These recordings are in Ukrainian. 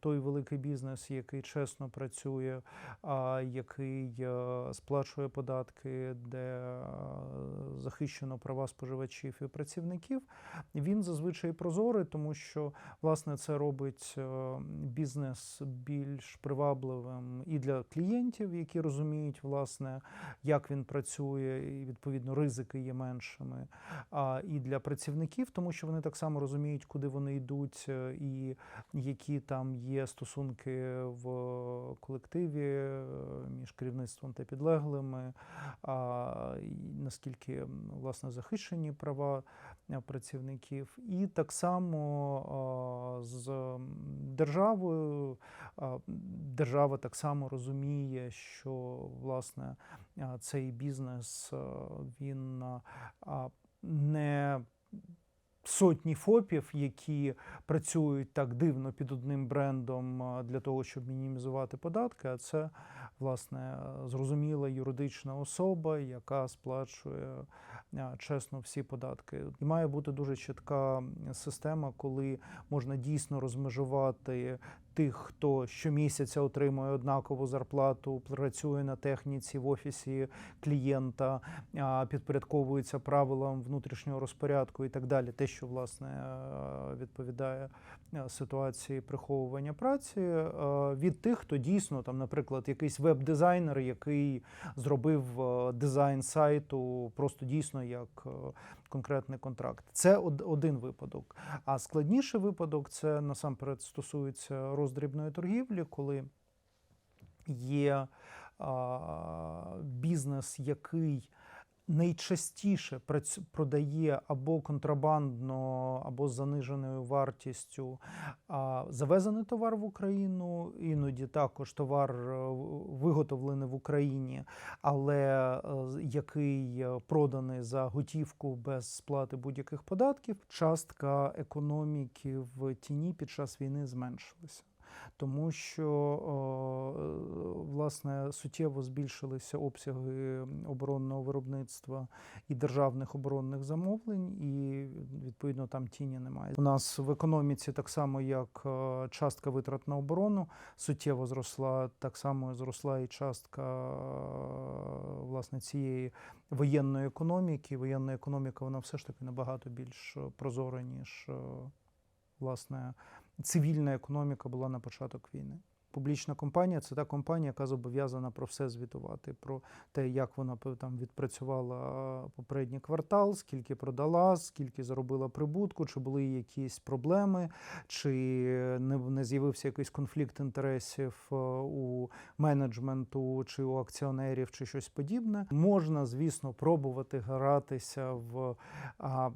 Той великий бізнес, який чесно працює, який е, сплачує податки, де е, захищено права споживачів і працівників, він зазвичай прозорий, тому що власне це робить е, бізнес більш привабливим і для клієнтів, які розуміють, власне, як він працює, і відповідно ризики є меншими. А і для працівників, тому що вони так само розуміють, куди вони йдуть, і які там є стосунки в колективі е, між керівництвом та підлеглими, а наскільки власне захищені права е, працівників, і так само з державою. Держава так само розуміє, що власне цей бізнес він а, а, не сотні ФОПів, які працюють так дивно під одним брендом для того, щоб мінімізувати податки. А це власне зрозуміла юридична особа, яка сплачує чесно всі податки. І має бути дуже чітка система, коли можна дійсно розмежувати тих, хто щомісяця отримує однакову зарплату, працює на техніці в офісі клієнта, підпорядковується правилам внутрішнього розпорядку і так далі. Те, що власне е, відповідає е, ситуації приховування праці, е, від тих, хто дійсно там, наприклад, якийсь веб-дизайнер, який зробив дизайн сайту, просто дійсно як конкретний контракт. Це один випадок. А складніший випадок це насамперед стосується роздрібної торгівлі, коли є а, бізнес, який найчастіше продає або контрабандно, або з заниженою вартістю а, завезений товар в Україну, іноді також товар е, виготовлений в Україні, але е, який е, проданий за готівку без сплати будь-яких податків, частка економіки в тіні під час війни зменшилася. Тому що е, власне суттєво збільшилися обсяги оборонного виробництва і державних оборонних замовлень, і відповідно там тіні немає. У нас в економіці, так само як е, частка витрат на оборону, суттєво зросла, так само зросла і частка е, власне цієї воєнної економіки. Воєнна економіка вона все ж таки набагато більш прозора, ніж власне цивільна економіка була на початок війни. Публічна компанія це та компанія, яка зобов'язана про все звітувати, про те, як вона там відпрацювала попередній квартал, скільки продала, скільки заробила прибутку, чи були якісь проблеми, чи не, не з'явився якийсь конфлікт інтересів е, у менеджменту, чи у акціонерів, чи щось подібне. Можна, звісно, пробувати гратися в. А,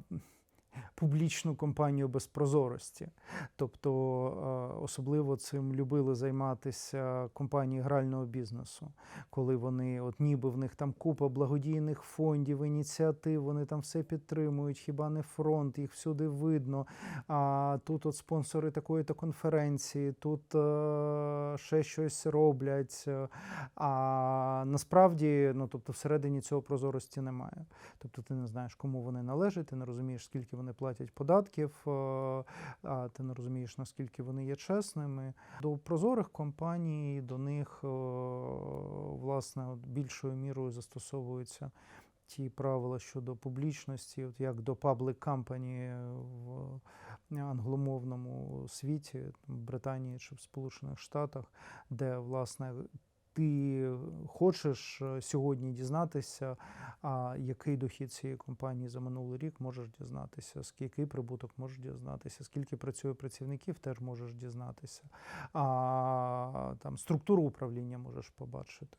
Публічну компанію без прозорості, тобто е, особливо цим любили займатися компанії грального бізнесу, коли вони, от ніби в них там купа благодійних фондів, ініціатив, вони там все підтримують, хіба не фронт, їх всюди видно. А тут от спонсори такої-то конференції, тут е, ще щось роблять. А насправді, ну тобто, всередині цього прозорості немає. Тобто ти не знаєш, кому вони належать, ти не розумієш, скільки вони платять податків, е, а ти не розумієш, наскільки вони є чесними. До прозорих компаній, до них е, власне більшою мірою застосовуються ті правила щодо публічності, от як до public company в англомовному світі, в Британії чи в Сполучених Штатах, де власне. Ти хочеш е, сьогодні дізнатися, а який дохід цієї компанії за минулий рік можеш дізнатися, скільки прибуток можеш дізнатися, скільки працює працівників, теж можеш дізнатися. А там структуру управління можеш побачити.